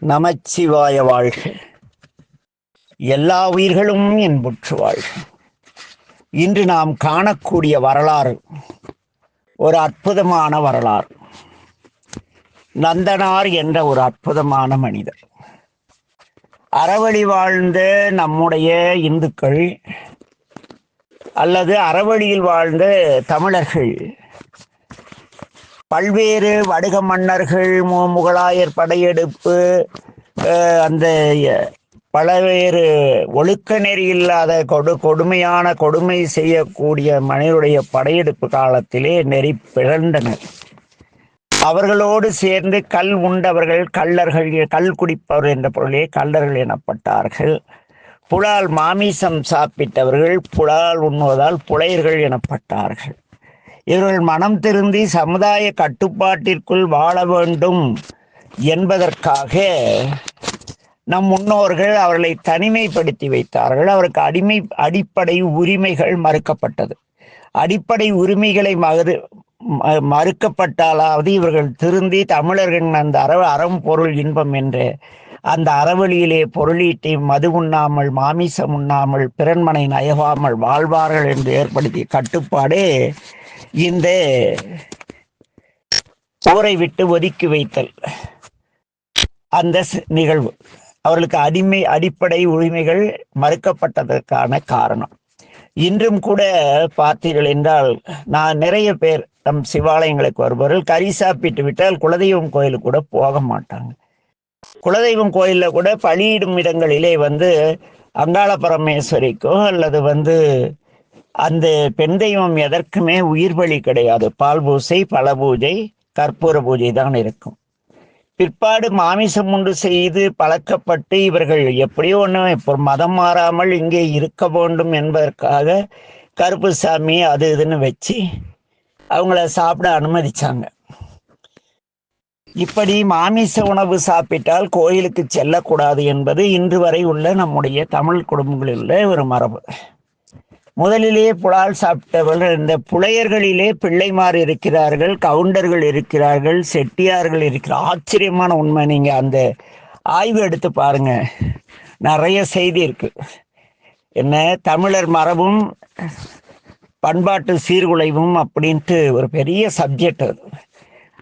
நமச்சிவாய வாழ்க. எல்லா உயிர்களும் என்புற்று வாழ்க. இன்று நாம் காணக்கூடிய வரலாறு ஒரு அற்புதமான வரலாறு. நந்தனார் என்ற ஒரு அற்புதமான மனிதர். அறவழி வாழ்ந்த நம்முடைய இந்துக்கள் அல்லது அறவழியில் வாழ்ந்த தமிழர்கள் பல்வேறு வடுக மன்னர்கள் மு- முகலாயர் படையெடுப்பு அந்த பலவேறு ஒழுக்க நெறி இல்லாத கொடு கொடுமையான கொடுமை செய்யக்கூடிய மனிதனுடைய படையெடுப்பு காலத்திலே நெறி பிறந்தனர் அவர்களோடு சேர்ந்து கல் உண்டவர்கள் கள்ளர்கள் கல் குடிப்பவர் என்ற பொருளே கள்ளர்கள் எனப்பட்டார்கள். புலால் மாமிசம் சாப்பிட்டவர்கள் புலால் உண்ணுவதால் புலையர்கள் எனப்பட்டார்கள். இவர்கள் மனம் திருந்தி சமுதாய கட்டுப்பாட்டிற்குள் வாழ வேண்டும் என்பதற்காக நம் முன்னோர்கள் அவர்களை தனிமைப்படுத்தி வைத்தார்கள். அவருக்கு அடிமை அடிப்படை உரிமைகள் மறுக்கப்பட்டது. அடிப்படை உரிமைகளை மறு ம- மறுக்கப்பட்டாலாவது இவர்கள் திருந்தி தமிழர்களின் அந்த அற அறம் பொருள் இன்பம் என்று அந்த அறவழியிலே பொருளீட்டி மது உண்ணாமல் மாமிசம் உண்ணாமல் பிறன்மனை நயவாமல் வாழ்வார்கள் என்று ஏற்படுத்திய கட்டுப்பாடே இந்த போரை விட்டு ஒதுக்கி வைத்தல். அந்த நிகழ்வு. அவர்களுக்கு அடிமை அடிப்படை உரிமைகள் மறுக்கப்பட்டதற்கான காரணம். இன்றும் கூட பார்த்தீர்கள் என்றால் நான் நிறைய பேர் நம் சிவாலயங்களுக்கு வருபவர்கள் கறி சாப்பிட்டு விட்டால் குலதெய்வம் கோயிலுக்கு கூட போக மாட்டாங்க. குலதெய்வம் கோயில்ல கூட பலியிடும் இடங்களிலே வந்து அங்காள பரமேஸ்வரிக்கோ அல்லது வந்து அந்த பெண் தெய்வம் எதற்குமே உயிர் பலி கிடையாது. பால் பூசை பல பூஜை கற்பூர பூஜை தான் இருக்கும். பிற்பாடு மாமிசம் உண்டு செய்து பழக்கப்பட்டு இவர்கள் எப்படியோ ஒன்று இப்போ மதம் மாறாமல் இங்கே இருக்க வேண்டும் என்பதற்காக கருப்பு சாமி அது இதுன்னு வச்சு அவங்கள சாப்பிட அனுமதிச்சாங்க. இப்படி மாமிச உணவு சாப்பிட்டால் கோயிலுக்கு செல்லக்கூடாது என்பது இன்று வரை உள்ள நம்முடைய தமிழ் குடும்பங்களில் உள்ள ஒரு மரபு. முதலிலே புலால் சாப்பிட்டவர்கள் இந்த புலையர்களிலே பிள்ளைமார் இருக்கிறார்கள் கவுண்டர்கள் இருக்கிறார்கள் செட்டியார்கள் இருக்கிற ஆச்சரியமான உண்மை நீங்க அந்த ஆய்வு எடுத்து பாருங்க. நிறைய செய்தி இருக்கு. என்ன தமிழர் மரபும் பண்பாட்டு சீர்குலைவும் அப்படின்ட்டு ஒரு பெரிய சப்ஜெக்ட் அது.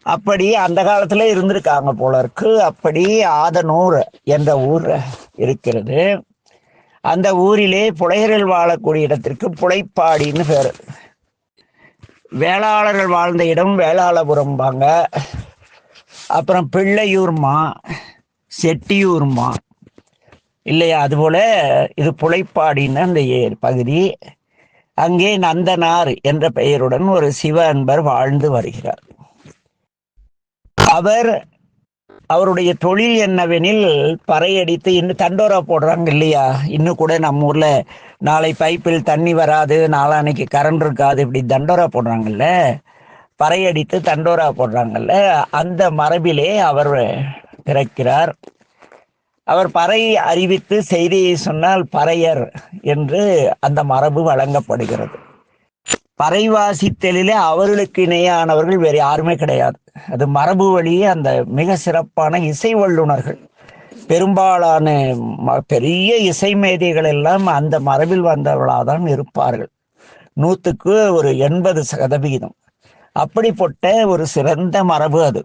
அப்படி அந்த காலத்துல இருந்திருக்காங்க போல இருக்கு. அப்படி ஆதனூர் என்ற ஊர் இருக்கிறது. அந்த ஊரிலே புலையர்கள் வாழக்கூடிய இடத்திற்கு புலைப்பாடின்னு பேர். வேளாளர்கள் வாழ்ந்த இடம் வேளாளபுரம்பாங்க அப்புறம் பிள்ளையூர்மா செட்டியூர்மா. இல்லையா? அதுபோல இது புலைப்பாடின்னு அந்த பகுதி. அங்கே நந்தனார் என்ற பெயருடன் ஒரு சிவ அன்பர் வாழ்ந்து வருகிறார். அவர் அவருடைய தொழில் என்னவெனில் பறையடித்து இன்னும் தண்டோரா போடுறாங்க இல்லையா? இன்னும் கூட நம்ம ஊர்ல நாளை பைப்பில் தண்ணி வராது நாளான்னைக்கு கரண்ட் இருக்காது இப்படி தண்டோரா போடுறாங்கல்ல? பறையடித்து தண்டோரா போடுறாங்கல்ல? அந்த மரபிலே அவர் பிறக்கிறார். அவர் பறை அறிவித்து செய்தியை சொன்னால் பறையர் என்று அந்த மரபு வழங்கப்படுகிறது. பறைவாசித்தலிலே அவர்களுக்கு இணையானவர்கள் வேறு யாருமே கிடையாது. அது மரபு வழியே அந்த மிக சிறப்பான இசை வல்லுனர்கள் பெரும்பாலான பெரிய இசை மேதைகள் எல்லாம் அந்த மரபில் வந்தவர்களாக தான் இருப்பார்கள். நூற்றுக்கு ஒரு எண்பது சதவிகிதம். அப்படிப்பட்ட ஒரு சிறந்த மரபு அது.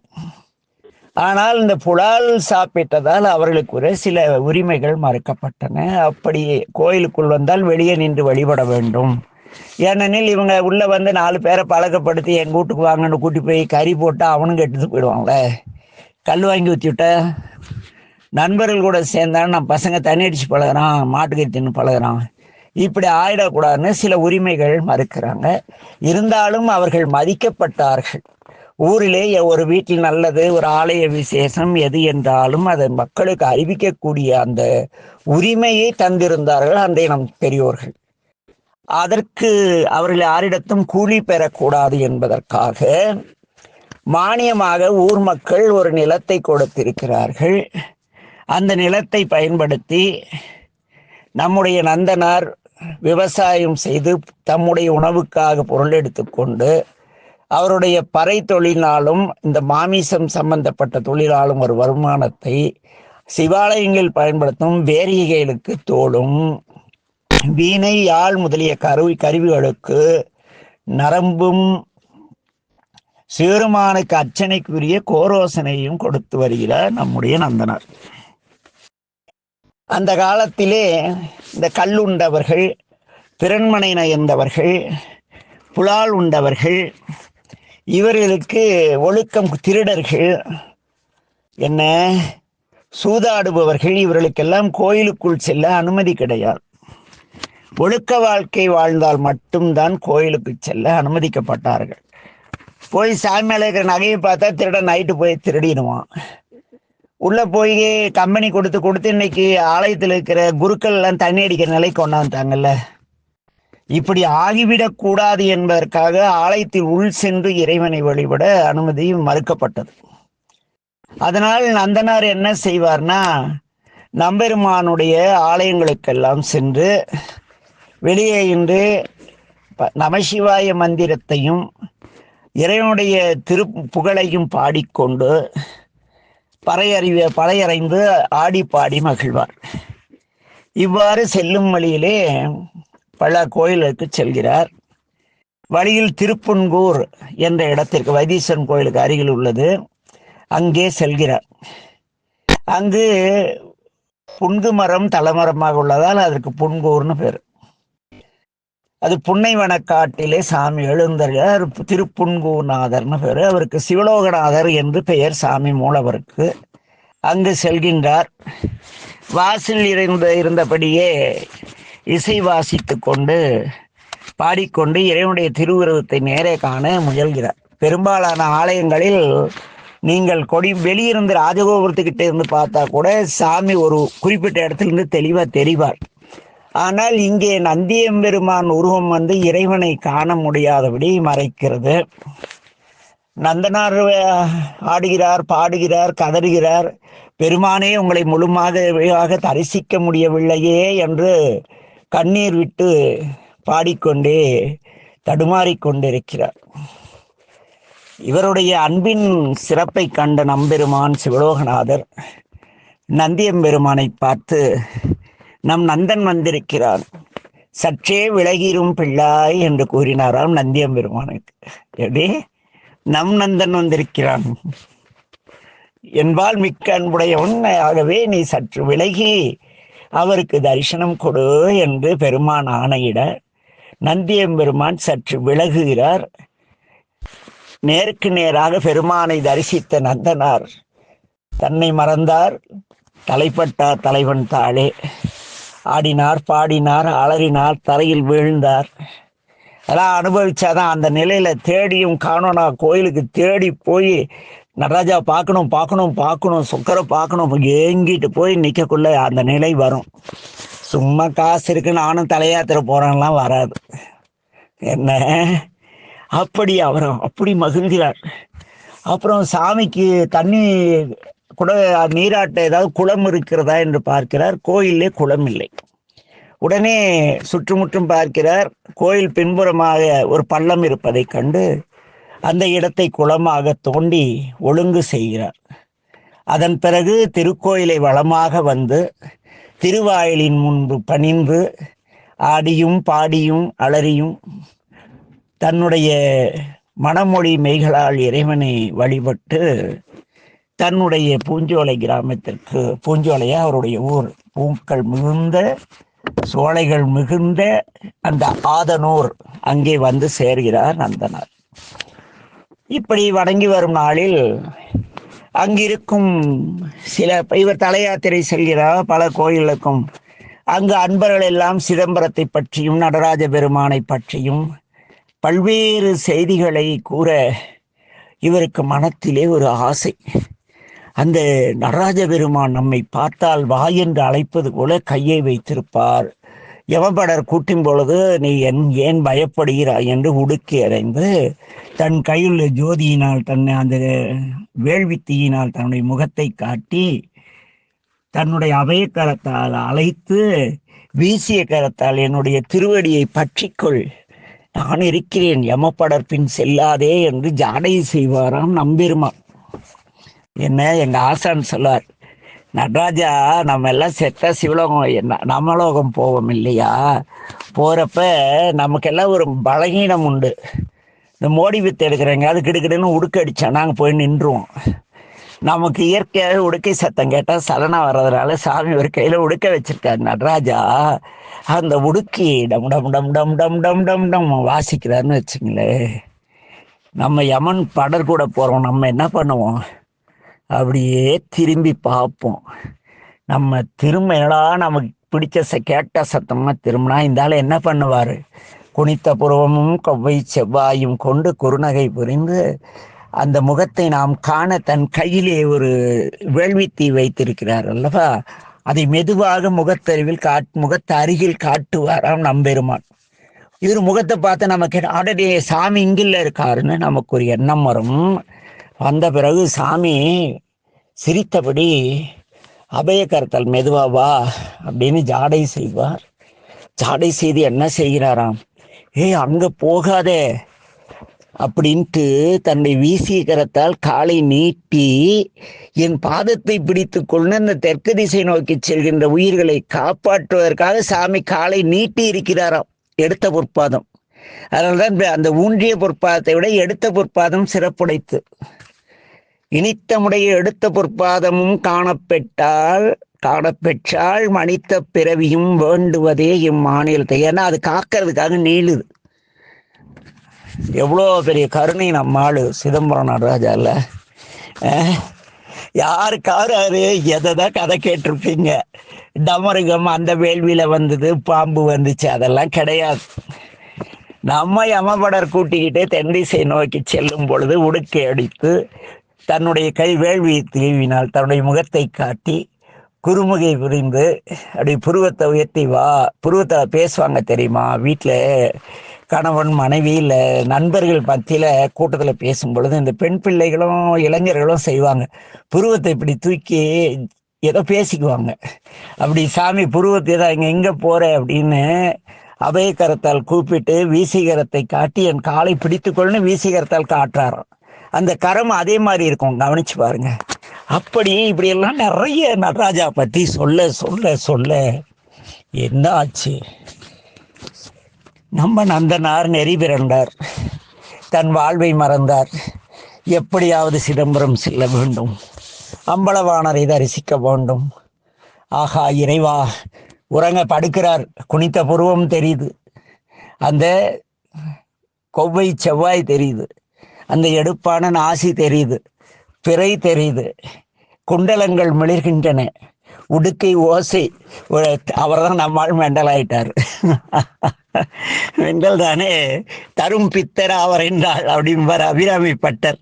ஆனால் இந்த புலால் சாப்பிட்டதால் அவர்களுக்கு ஒரு சில உரிமைகள் மறுக்கப்பட்டன. அப்படி கோயிலுக்குள் வந்தால் வெளியே நின்று வழிபட வேண்டும். ஏனெனில் இவங்க உள்ள வந்து நாலு பேரை பழக்கப்படுத்தி எங்கள் வீட்டுக்கு வாங்கன்னு கூட்டி போய் கறி போட்டால் அவனும் எடுத்து போயிடுவாங்களே கல் வாங்கி ஊற்றி விட்ட நண்பர்கள் கூட சேர்ந்தாலும் நான் பசங்க தண்ணி அடிச்சு பழகிறான் மாட்டுக்கறி தின்னு பழகிறான். இப்படி ஆயிடக்கூடாதுன்னு சில உரிமைகள் மறுக்கிறாங்க. இருந்தாலும் அவர்கள் மதிக்கப்பட்டார்கள். ஊரிலே ஒரு வீட்டில் நல்லது ஒரு ஆலய விசேஷம் எது என்றாலும் அதை மக்களுக்கு அறிவிக்கக்கூடிய அந்த உரிமையை தந்திருந்தார்கள் அந்த நம் பெரியோர்கள். அதற்கு அவர்கள் யாரிடத்தும் கூலி பெறக்கூடாது என்பதற்காக மானியமாக ஊர் மக்கள் ஒரு நிலத்தை கொடுத்திருக்கிறார்கள். அந்த நிலத்தை பயன்படுத்தி நம்முடைய நந்தனார் விவசாயம் செய்து தம்முடைய உணவுக்காக பொருள் எடுத்துக்கொண்டு அவருடைய பறை தொழிலாலும் இந்த மாமிசம் சம்பந்தப்பட்ட தொழிலாலும் ஒரு வருமானத்தை சிவாலயங்கள் பயன்படுத்தும் வேரிகைகளுக்கு தோளும் வீணை யாழ் முதலிய கருவி கருவிகளுக்கு நரம்பும் சீருமானுக்கு அர்ச்சனைக்குரிய கோரோசனையும் கொடுத்து வருகிறார் நம்முடைய நந்தனர். அந்த காலத்திலே இந்த கல் உண்டவர்கள் திறன்மனை நயந்தவர்கள் புலால் உண்டவர்கள் இவர்களுக்கு ஒழுக்கம் திருடர்கள் என்ன? சூதாடுபவர்கள் இவர்களுக்கெல்லாம் கோயிலுக்குள் செல்ல அனுமதி கிடையாது. ஒழுக்க வாழ்க்கை வாழ்ந்தால் மட்டும்தான் கோயிலுக்கு செல்ல அனுமதிக்கப்பட்டார்கள். போய் சாமி மேலே இருக்கிற நகையை பார்த்தா திருடன் நைட்டு போய் திருடிடுவான். உள்ள போய் கம்பெனி கொடுத்து கொடுத்து இன்னைக்கு ஆலயத்தில் இருக்கிற குருக்கள் எல்லாம் தண்ணி அடிக்கிற நிலை கொண்டாந்துட்டாங்கல்ல. இப்படி ஆகிவிடக்கூடாது என்பதற்காக ஆலயத்தில் உள் சென்று இறைவனை வழிபட அனுமதி மறுக்கப்பட்டது. அதனால் நந்தனார் என்ன செய்வார்னா நம்பெருமானுடைய ஆலயங்களுக்கெல்லாம் சென்று வெளியே இன்று ப- நமசிவாய மந்திரத்தையும் இறைவனுடைய திரு புகழையும் பாடிக்கொண்டு பறையறிவ பறையறைந்து ஆடி பாடி மகிழ்வார். இவ்வாறு செல்லும் வழியிலே பல கோயிலுக்கு செல்கிறார். வழியில் திருப்புன்கூர் என்ற இடத்திற்கு வைத்தீஸ்வரன் கோயிலுக்கு அருகில் உள்ளது. அங்கே செல்கிறார். அங்கு புன்கு மரம் தலைமரமாக உள்ளதால் அதற்கு புன்கூர்னு பேர். அது புன்னைவனக்காட்டிலே சாமி எழுந்தருளார் திருப்புன்கூநாதர்னு பேர். அவருக்கு சிவலோகநாதர் என்று பெயர் சாமி மூலவருக்கு அங்கு செல்கின்றார். வாசல் இருந்த இருந்தபடியே இசை வாசித்து கொண்டு பாடிக்கொண்டு இறைவனுடைய திருவுருவத்தை நேரே காண முயல்கிறார். பெரும்பாலான ஆலயங்களில் நீங்கள் கொடி வெளியிருந்து ராஜகோபுரத்துக்கிட்ட இருந்து பார்த்தா கூட சாமி ஒரு குறிப்பிட்ட இடத்துல இருந்து தெளிவாக தெரிவார். ஆனால் இங்கே நந்தியம்பெருமான் உருவம் வந்து இறைவனை காண முடியாதபடி மறைக்கிறது. நந்தனார் ஆடுகிறார் பாடுகிறார் கதறுகிறார். பெருமானே உங்களை முழுமாக தரிசிக்க முடியவில்லையே என்று கண்ணீர் விட்டு பாடிக்கொண்டே தடுமாறிக்கொண்டிருக்கிறார் இவருடைய அன்பின் சிறப்பை கண்ட நம்பெருமான் சிவலோகநாதர் நந்தியம்பெருமானை பார்த்து நம் நந்தன் வந்திருக்கிறான். சற்றே விலகிரும் பிள்ளாய் என்று கூறினாராம் நந்தியம்பெருமானுக்கு எப்படி? நம் நந்தன் வந்திருக்கிறான். என்பால் மிக்க அன்புடையவன் ஆகவே நீ சற்று விலகி அவருக்கு தரிசனம் கொடு என்று பெருமான் ஆணையிட நந்தியம்பெருமான் சற்று விலகுகிறார். நேருக்கு நேராக பெருமானை தரிசித்த நந்தனார் தன்னை மறந்தார். தலைப்பட்டார் தலைவன் தாளே ஆடினார் பாடினார் அலறினார் தரையில் வீழ்ந்தார். அதெல்லாம் அனுபவிச்சாதான் அந்த நிலையில தேடியும் காணோனா கோயிலுக்கு தேடி போய் நடராஜா பார்க்கணும் பார்க்கணும் பார்க்கணும் சுக்கரை பார்க்கணும் ஏங்கிட்டு போய் நிற்கக்குள்ள அந்த நிலை வரும். சும்மா காசு இருக்கு நானும் தலையாத்திர போறேன்லாம் வராது. என்ன? அப்படி அவரும் அப்படி மகிழ்கிறார். அப்புறம் சாமிக்கு தண்ணி கூட நீராட்ட ஏதாவது குளம் இருக்கிறதா என்று பார்க்கிறார். கோயிலே குளம் இல்லை. உடனே சுற்றுமுற்றும் பார்க்கிறார். கோயில் பின்புறமாக ஒரு பள்ளம் இருப்பதைக் கண்டு அந்த இடத்தை குளமாக தோண்டி ஒழுங்கு செய்கிறார். அதன் பிறகு திருக்கோயிலை வளமாக வந்து திருவாயிலின் முன்பு பணிந்து ஆடியும் பாடியும் அலறியும் தன்னுடைய மணமொழி மெய்களால் இறைவனை வழிபட்டு தன்னுடைய பூஞ்சோலை கிராமத்திற்கு பூஞ்சோலையா அவருடைய ஊர். பூக்கள் மிகுந்த சோலைகள் மிகுந்த அந்த ஆதனூர் அங்கே வந்து சேர்கிறார் நந்தனார். இப்படி வணங்கி வரும் நாளில் அங்கிருக்கும் சில இவர் தலையாத்திரை செல்கிறார் பல கோயிலுக்கும். அங்கு அன்பர்கள் எல்லாம் சிதம்பரத்தை பற்றியும் நடராஜ பெருமானை பற்றியும் பல்வேறு செய்திகளை கூற இவருக்கு மனத்திலே ஒரு ஆசை. அந்த நடராஜ பெருமான் நம்மை பார்த்தால் வா என்று அழைப்பது போல கையை வைத்திருப்பார். யமபடர் கூட்டும் பொழுது நீ என் ஏன் பயப்படுகிறாய்? என்று உடுக்கி அடைந்து தன் கையுள்ள ஜோதியினால் தன்னை அந்த வேள்வித்தியினால் தன்னுடைய முகத்தை காட்டி தன்னுடைய அபய கரத்தால் அழைத்து வீசிய கரத்தால் என்னுடைய திருவடியை பற்றிக்கொள். நான் இருக்கிறேன் யமப்படர் பின் செல்லாதே என்று ஜாடை செய்வாராம் நம்பெருமா என்ன எங்க ஆசான் சொல்லார் நடராஜா நம்ம எல்லாம் செத்தா சிவலோகம் என்ன நம்மலோகம் போவோம் இல்லையா? போறப்ப நமக்கெல்லாம் ஒரு பலகீனம் உண்டு. இந்த மோடி வித்து எடுக்கிறவங்க அது கிடுக்கிடுன்னு உடுக்க அடிச்சா நாங்கள் போய் நின்றுவோம். நமக்கு இயற்கையாக உடுக்கை சத்தம் கேட்டால் சலனம் வர்றதுனால சாமி ஒரு கையில் உடுக்க வச்சிருக்காரு நடராஜா. அந்த உடுக்கி டம் டம் டம் டம் டம் டம் டம் டம் வாசிக்கிறாருன்னு வச்சுங்களேன். நம்ம யமன் படர் கூட போகிறோம் நம்ம என்ன பண்ணுவோம்? அப்படியே திரும்பி பார்ப்போம். நம்ம திரும்ப என்னடா நமக்கு பிடிச்ச ச கேட்ட சத்தமாக திரும்பினா இந்த ஆள் என்ன பண்ணுவார்? குனித்த புருவமும் கொவ்வை செவ்வாயும் கொண்டு குறுநகை புரிந்து அந்த முகத்தை நாம் காண தன் கையிலே ஒரு வேள்வித்தீ வைத்திருக்கிறார் அல்லவா? அதை மெதுவாக முகத்தறிவில் காட் முகத்தை அருகில் காட்டுவாராம் நம்பெருமான். இவர் முகத்தை பார்த்து நமக்கு அடடே சாமி இங்கில்ல இருக்காருன்னு நமக்கு ஒரு எண்ணம் வரும். வந்த பிறகு சாமி சிரித்தபடி அபயக்கரத்தல் மெதுவா வா அப்படின்னு ஜாடை செய்வார். ஜாடை செய்து என்ன செய்கிறாராம்? ஏய் அங்கே போகாதே அப்படின்ட்டு தன்னை வீசிய காலை நீட்டி என் பாதத்தை பிடித்து கொண்டு அந்த தெற்கு திசை நோக்கி செல்கின்ற உயிர்களை காப்பாற்றுவதற்காக சாமி காலை நீட்டி இருக்கிறாராம் எடுத்த பொற்பாதம். அதனால்தான் அந்த ஊன்றிய பொற்பாதத்தை விட எடுத்த பொற்பாதம் சிறப்புடைத்து இனித்தமுடைய எடுத்த பொற்பாதமும் காணப்பெற்றால் காணப்பெற்றால் மனித பிறவியும் வேண்டுவதே இம்மாநிலத்தை ஏன்னா அது காக்கிறதுக்காக நீளுது. எவ்வளோ பெரிய கருணை நம்ம ஆளு சிதம்பரம் நடராஜால யாருக்காரு எதை தான் கதை கேட்டிருப்பீங்க? டமருகம் அந்த வேள்வியில் வந்தது பாம்பு வந்துச்சு அதெல்லாம் கிடையாது. நம்ம யமபடர் கூட்டிக்கிட்டு தென்திசை நோக்கி செல்லும் பொழுது உடுக்கை அடித்து தன்னுடைய கை வேள்வியை தீவினால் தன்னுடைய முகத்தை காட்டி குறுமுகை புரிந்து அப்படி புருவத்தை உயர்த்தி வா புருவத்தை பேசுவாங்க தெரியுமா? வீட்டில் கணவன் மனைவி இல்லை நண்பர்கள் மத்தியில் கூட்டத்தில் பேசும் பொழுது இந்த பெண் பிள்ளைகளும் இளைஞர்களும் செய்வாங்க. புருவத்தை இப்படி தூக்கி ஏதோ பேசிக்குவாங்க. அப்படி சாமி புருவத்தை தான் இங்கே எங்கே போகிற அப்படின்னு அபயக்கரத்தால் கூப்பிட்டு வீசிகரத்தை காட்டி என் காலை பிடித்துக்கொள்னு வீசிகரத்தால் காட்டுறாராம். அந்த கரம் அதே மாதிரி இருக்கும். கவனிச்சு பாருங்க. அப்படி இப்படியெல்லாம் நிறைய நடராஜா பற்றி சொல்ல சொல்ல சொல்ல என்ன ஆச்சு? நம்ம நந்தனார் நெறி பிறந்தார். தன் வாழ்வை மறந்தார். எப்படியாவது சிதம்பரம் செல்ல வேண்டும். அம்பலவாணரை தரிசிக்க வேண்டும். ஆகா இறைவா உறங்க படுக்கிறார். குனித்த புருவம் தெரியுது. அந்த கொவ்வை செவ்வாய் தெரியுது. அந்த எடுப்பான நாசி தெரியுது பிறை தெரியுது குண்டலங்கள் மிளிர்கின்றன உடுக்கை ஓசை அவர் தான் நம்மால் மெண்டல் ஆயிட்டார் மெண்டல் தானே தரும் பித்தர் அவர் என்றால் அப்படின்பார் அபிராமி பட்டர்.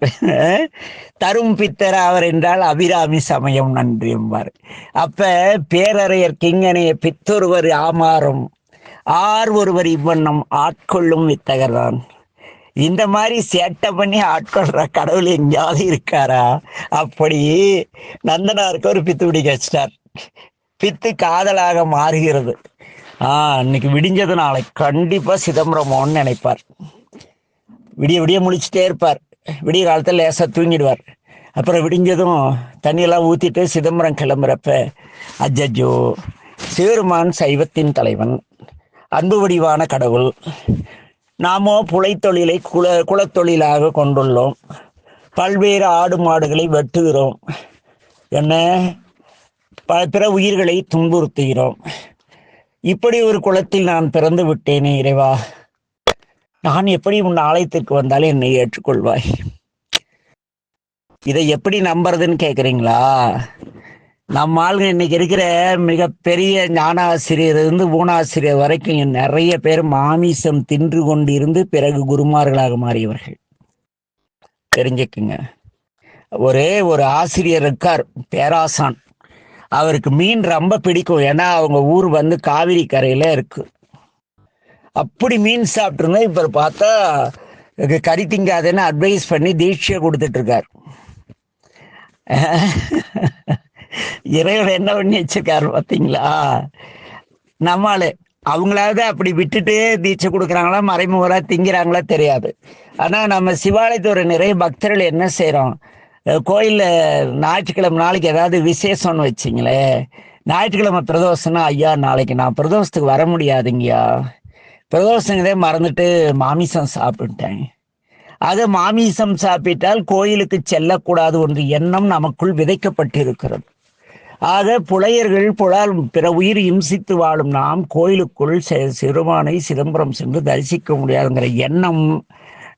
தரும் பித்தர் அவர் என்றால் அபிராமி சமயம் நன்றி என்பார். அப்ப பேரறையர் கிங்கனைய பித்தொருவர் ஆமாறும் ஆர் ஒருவர் இவ்வண்ணம் ஆட்கொள்ளும் வித்தகர்தான். இந்த மாதிரி சேட்டை பண்ணி ஆட்கொள்ற கடவுள் எங்கேயாவது இருக்காரா? அப்படி நந்தனாருக்கு ஒரு பித்து பிடிக்க வச்சிட்டார். பித்து காதலாக மாறுகிறது. ஆஹ் இன்னைக்கு விடிஞ்சது நாளை. கண்டிப்பா சிதம்பரமோன்னு நினைப்பார். விடிய விடிய முழிச்சிட்டே இருப்பார். விடிய காலத்தில் லேசாக தூங்கிடுவார். அப்புறம் விடிஞ்சதும் தண்ணியெல்லாம் ஊற்றிட்டு சிதம்பரம் கிளம்புறப்ப அஜஜோ சிவருமான் சைவத்தின் தலைவன் அன்பு வடிவான கடவுள் நாமோ புலைத்தொழிலை குல குலத்தொழிலாக கொண்டுள்ளோம். பல்வேறு ஆடு மாடுகளை வெட்டுகிறோம். என்ன? ப பிற உயிர்களை துன்புறுத்துகிறோம். இப்படி ஒரு குளத்தில் நான் பிறந்து விட்டேனே இறைவா. நான் எப்படி உன் ஆலயத்திற்கு வந்தாலும் என்னை ஏற்றுக்கொள்வாய்? இதை எப்படி நம்புறதுன்னு கேட்குறீங்களா நம்ம ஆளுங்க இன்னைக்கு இருக்கிற மிகப்பெரிய ஞானாசிரியர் இருந்து ஊனாசிரியர் வரைக்கும் நிறைய பேர் மாமிசம் தின்று கொண்டிருந்து பிறகு குருமார்களாக மாறியவர்கள். தெரிஞ்சுக்குங்க. ஒரே ஒரு ஆசிரியர் இருக்கார் பேராசான். அவருக்கு மீன் ரொம்ப பிடிக்கும். ஏன்னா அவங்க ஊர் வந்து காவிரி கரையில இருக்கு. அப்படி மீன் சாப்பிட்டுருந்தா இப்ப பார்த்தா கறி திங்காதேன்னு அட்வைஸ் பண்ணி தீட்சையை கொடுத்துட்ருக்கார் இறைவன் என்ன பண்ணி வச்சிருக்காரு பார்த்தீங்களா நம்மளு அவங்களாவது அப்படி விட்டுட்டு தீட்சை கொடுக்குறாங்களா மறைமுகரா திங்கிறாங்களா தெரியாது. ஆனா நம்ம சிவாலயத்தோட நிறைய பக்தர்கள் என்ன செய்கிறோம் கோயிலில் ஞாயிற்றுக்கிழமை நாளைக்கு ஏதாவது விசேஷம்னு வச்சிங்களே ஞாயிற்றுக்கிழமை பிரதோஷம்னா ஐயா நாளைக்கு நான் பிரதோஷத்துக்கு வர முடியாதுங்கய்யா. பிரதோஷங்கிறதே மறந்துட்டு மாமிசம் சாப்பிட்டேன் அது மாமிசம் சாப்பிட்டால் கோயிலுக்கு செல்லக்கூடாது ஒன்று எண்ணம் நமக்குள் விதைக்கப்பட்டிருக்கிறது. ஆக புலையர்கள் புலால் பிற உயிர் இம்சித்து வாழும் நாம் கோயிலுக்குள் செ- சிறுமானை சிதம்பரம் சென்று தரிசிக்க முடியாதுங்கிற எண்ணம்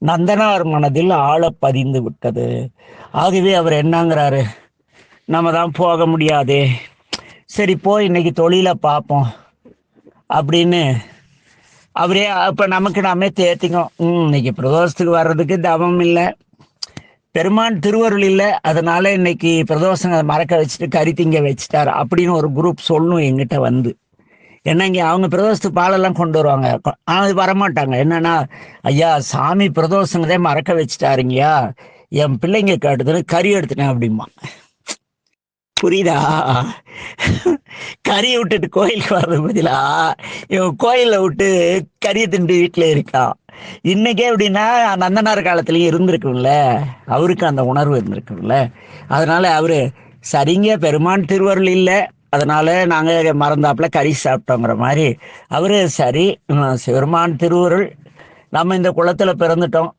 நந்தனார் மனதில் ஆழ பதிந்து விட்டது. ஆகவே அவர் என்னங்கிறாரு? நம்ம தான் போக முடியாதே. சரி போய் இன்னைக்கு தொழிலை பார்ப்போம் அப்படின்னு அவரே அப்போ நமக்கு நாமே தேத்திக்கோம் இன்னைக்கு பிரதோஷத்துக்கு வர்றதுக்கு தவம் இல்லை. பெருமான் திருவருள் இல்லை அதனால இன்னைக்கு பிரதோஷங்க மறக்க வச்சுட்டு கறி திங்க வச்சுட்டார் அப்படின்னு ஒரு குரூப் சொல்லும் எங்கிட்ட வந்து. என்னங்க அவங்க பிரதோஷத்து பாலெல்லாம் கொண்டு வருவாங்க. ஆனால் அது வரமாட்டாங்க. என்னன்னா ஐயா சாமி பிரதோஷங்கதே மறக்க வச்சுட்டாருங்கய்யா. என் பிள்ளைங்க கேட்டதுன்னு கறி எடுத்துட்டேன் அப்படிமா புரியுதா? கறியை விட்டுட்டு கோயிலுக்கு வர்றது பதிலா இவன் கோயிலை விட்டு கறியை திண்டு வீட்டில் இருக்கான். இன்னைக்கே எப்படின்னா நந்தனார் காலத்துலயும் இருந்திருக்கும்ல. அவருக்கு அந்த உணர்வு இருந்திருக்கும்ல. அதனால அவரு சரிங்க பெருமான் திருவருள் இல்லை. அதனால நாங்க மறந்தாப்புல கறி சாப்பிட்டோங்கிற மாதிரி. அவரு சரி பெருமான் திருவருள் நம்ம இந்த குளத்துல பிறந்துட்டோம்.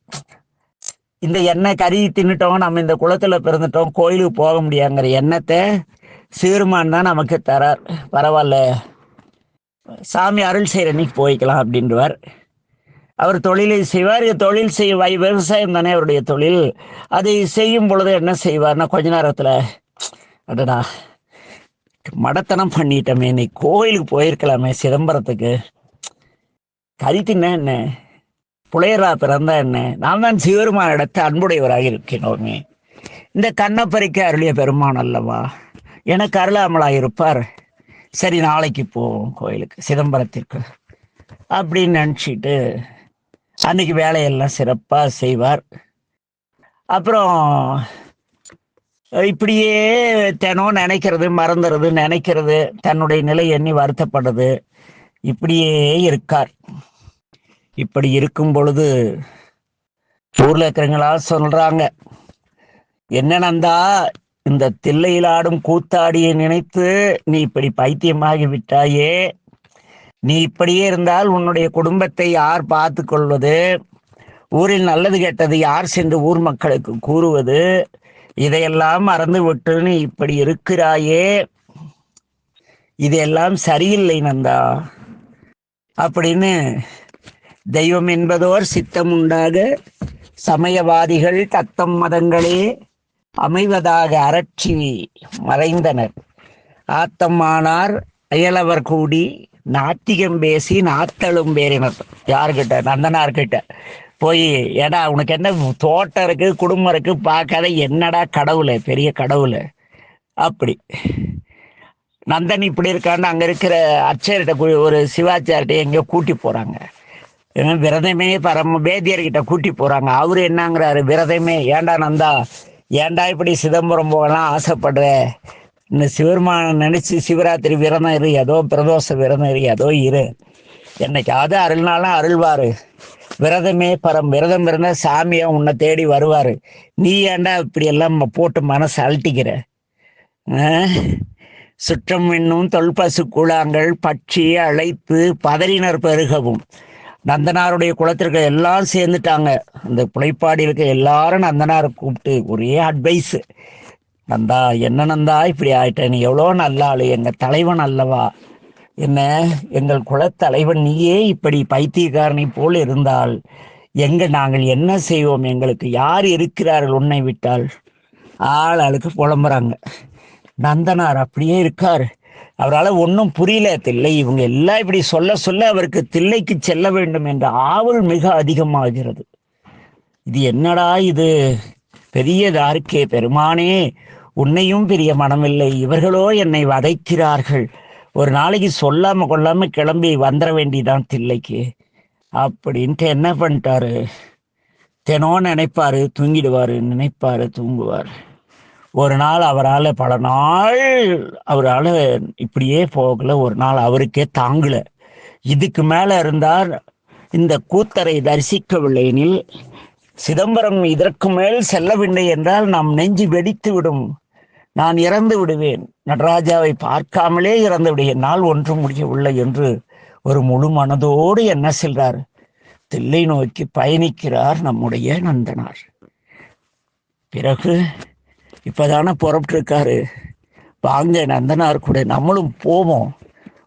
இந்த எண்ணெய் கறி தின்னுட்டோம் நம்ம இந்த குளத்துல பிறந்துட்டோம். கோயிலுக்கு போக முடியாங்கிற எண்ணத்தை சிறுமான் தான் நமக்கு தரார். பரவாயில்ல சாமி அருள் செய்கிற அன்னைக்கு போய்க்கலாம் அப்படின்றவர். அவர் தொழிலை செய்வார். தொழில் செய்ய விவசாயம் தானே அவருடைய தொழில். அதை செய்யும் பொழுது என்ன செய்வார்னா கொஞ்ச நேரத்தில் அடடா மடத்தனம் பண்ணிட்டோமே இன்னைக்கு கோயிலுக்கு போயிருக்கலாமே சிதம்பரத்துக்கு. கறி தின்ன என்ன? புலையரா பிறந்தா என்ன? நாம் தான் சிவருமான இடத்து அன்புடையவராக இருக்கிறோமே. இந்த கண்ணப்பறிக்க அருளிய பெருமான் அல்லவா? எனக்கு அருளாமலா இருப்பார். சரி நாளைக்கு போவோம் கோயிலுக்கு சிதம்பரத்திற்கு. அப்படின்னு நினச்சிட்டு அன்னைக்கு வேலையெல்லாம் சிறப்பாக செய்வார். அப்புறம் இப்படியே தினம் நினைக்கிறது மறந்துறது நினைக்கிறது தன்னுடைய நிலை எண்ணி வருத்தப்படுறது இப்படியே இருக்கார். இப்படி இருக்கும் பொழுது ஊர்ல இருக்கிறவங்களா சொல்றாங்க என்ன நந்தா இந்த தில்லையில் ஆடும் கூத்தாடியை நினைத்து நீ இப்படி பைத்தியமாகி விட்டாயே நீ இப்படியே இருந்தால் உன்னுடைய குடும்பத்தை யார் பார்த்து கொள்வது ஊரில் நல்லது கெட்டது யார் சென்று ஊர் மக்களுக்கு கூறுவது? இதையெல்லாம் மறந்து விட்டு நீ இப்படி இருக்கிறாயே. இதெல்லாம் சரியில்லை நந்தா. அப்படின்னு தெய்வம் என்பதோர் சித்தம் உண்டாக சமயவாதிகள் தத்தம் மதங்களே அமைவதாக அரட்சி மறைந்தனர். ஆத்தம்மானார் அயலவர் கூடி நாத்திகம் பேசி நாத்தலும் பேரினர் யாருக்கிட்ட? நந்தனார்கிட்ட. போய் ஏடா உனக்கு என்ன தோட்டம் இருக்கு குடும்பம் இருக்கு பார்க்காத என்னடா கடவுள் பெரிய கடவுள்? அப்படி. நந்தன் இப்படி இருக்கான்னு அங்கே இருக்கிற அர்ச்சர்கிட்ட ஒரு சிவாச்சார்கிட்ட எங்கேயோ கூட்டி போகிறாங்க விரதமே பரம வேதியர்கிட்ட கூட்டி போகிறாங்க அவர் என்னங்கிறாரு விரதமே ஏன்டா நந்தா? ஏண்டா இப்படி சிதம்பரம் போகலாம் ஆசைப்படுற? இந்த சிவருமான நினைச்சு சிவராத்திரி விரதம் இரு ஏதோ பிரதோஷ விரதம் இரு ஏதோ இரு. என்னைக்காவது அருள்னாலும் அருள்வாரு. விரதமே பரம் விரதம் இருந்தால் சாமியா உன்னை தேடி வருவார். நீ ஏன்டா இப்படி எல்லாம் போட்டு மனசு அழட்டிக்கிற சுற்றம் என்னும் தொல்பசு கூழாங்கள் பட்சி அழைத்து பதறினர் பெருகவும். நந்தனாருடைய குளத்திற்கு எல்லாம் சேர்ந்துட்டாங்க. அந்த புலைப்பாடி இருக்க எல்லாரும் நந்தனாரை கூப்பிட்டு ஒரே அட்வைஸு நந்தா என்ன நந்தா இப்படி ஆயிட்ட? நீ எவ்வளோ நல்ல ஆளு எங்க தலைவன் அல்லவா? என்ன எங்கள் குலத்தலைவன் நீயே இப்படி பைத்தியக்காரனை போல் இருந்தால் எங்க நாங்கள் என்ன செய்வோம்? எங்களுக்கு யார் இருக்கிறார்கள் உன்னை விட்டால்? ஆள் ஆளுக்கு புலம்புறாங்க. நந்தனார் அப்படியே இருக்கார். அவரால் ஒன்றும் புரியல தில்லை இவங்க எல்லாம் இப்படி சொல்ல சொல்ல அவருக்கு தில்லைக்கு செல்ல வேண்டும் என்ற ஆவல் மிக அதிகமாகிறது. இது என்னடா இது? பெரிய இருக்கே பெருமானே உன்னையும் பெரிய மனமில்லை இவர்களோ என்னை வதைக்கிறார்கள். ஒரு நாளைக்கு சொல்லாம கொள்ளாம கிளம்பி வந்துட வேண்டிதான் தில்லைக்கு. அப்படின்ட்டு என்ன பண்ணிட்டாரு? தினம் நினைப்பாரு தூங்கிடுவாரு நினைப்பாரு தூங்குவார். ஒரு நாள் அவரால் பல நாள் அவரால் இப்படியே போகல. ஒரு நாள் அவருக்கே தாங்கல. இதுக்கு மேலே இருந்தார் இந்த கூத்தரை தரிசிக்கவில்லை. எனில் சிதம்பரம் இதற்கு மேல் செல்லவில்லை என்றால் நாம் நெஞ்சு வெடித்து விடும். நான் இறந்து விடுவேன். நடராஜாவை பார்க்காமலே இறந்து விடுவேன் நாள் ஒன்றும் முடியவில்லை என்று ஒரு முழு மனதோடு என்ன செல்றார் தில்லை நோக்கி பயணிக்கிறார் நம்முடைய நந்தனார். பிறகு இப்பதானே புறப்பட்டிருக்காரு. வாங்க நந்தனார் கூட நம்மளும் போவோம்.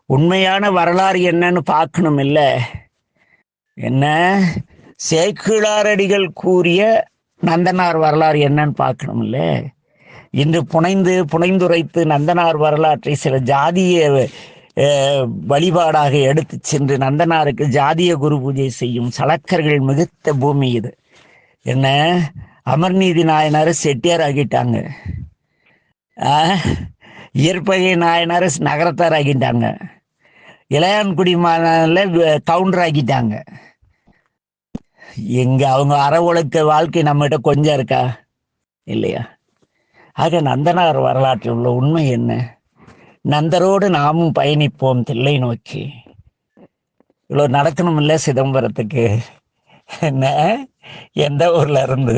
உண்மையான வரலாறு என்னன்னு பார்க்கணும் இல்லை என்ன? சேக்கிழாரடிகள் கூறிய நந்தனார் வரலாறு என்னன்னு பார்க்கணும் இல்லை இன்று புனைந்து புனைந்துரைத்து நந்தனார் வரலாற்றை சில ஜாதிய வழிபாடாக எடுத்து சென்று நந்தனாருக்கு ஜாதிய குரு பூஜை செய்யும் சலக்கர்கள் மிகுத்த பூமி இது. என்ன? அமர்நீதி நாயனார் செட்டியார் ஆகிட்டாங்க. இயற்பகை நாயனார் நகரத்தார் ஆகிட்டாங்க. இளையான்குடி மாநில கவுண்டர் ஆகிட்டாங்க. எங்க அவங்க அற ஒழுக்க வாழ்க்கை நம்மகிட்ட கொஞ்சம் இருக்கா? இல்லையா? ஆக நந்தனார் வரலாற்றில் உள்ள உண்மை என்ன? நந்தரோடு நாமும் பயணிப்போம் தில்லை நோக்கி. இவ்வளோ நடக்கணும் இல்லை சிதம்பரத்துக்கு. என்ன? எந்த ஊர்ல இருந்து?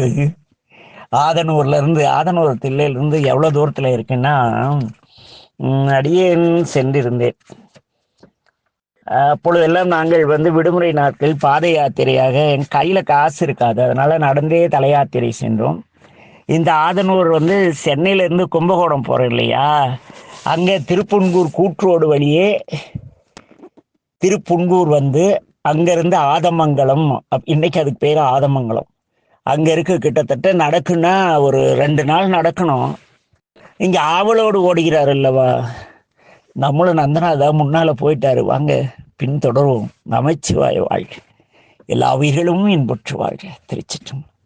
ஆதனூர்ல இருந்து ஆதனூர் தில்லையிலிருந்து எவ்வளோ தூரத்தில் இருக்குன்னா அடியேன் சென்றிருந்தேன். அப்பொழுதெல்லாம் நாங்கள் வந்து விடுமுறை நாட்கள் பாத யாத்திரையாக என் கையில் காசு இருக்காது. அதனால நடந்தே தலையாத்திரை சென்றோம். இந்த ஆதனூர் வந்து சென்னையிலேருந்து கும்பகோணம் போகிறோம் இல்லையா? அங்கே திருப்புன்கூர் கூற்றோடு வழியே திருப்புன்கூர் வந்து அங்கேருந்து ஆதமங்கலம் அப்- இன்னைக்கு அதுக்கு பேர் ஆதமங்கலம். அங்கே இருக்க கிட்டத்தட்ட நடக்குன்னா ஒரு ரெண்டு நாள் நடக்கணும். இங்கே ஆவலோடு ஓடுகிறார் அல்லவா? நம்மளும் நந்தனாதான் முன்னால் போயிட்டாரு. வாங்க பின்தொடரும் நமச்சிவாய வாழ்க. எல்லா உயிர்களும் இன்புற்று வாழ்க. திருச்சிட்டும்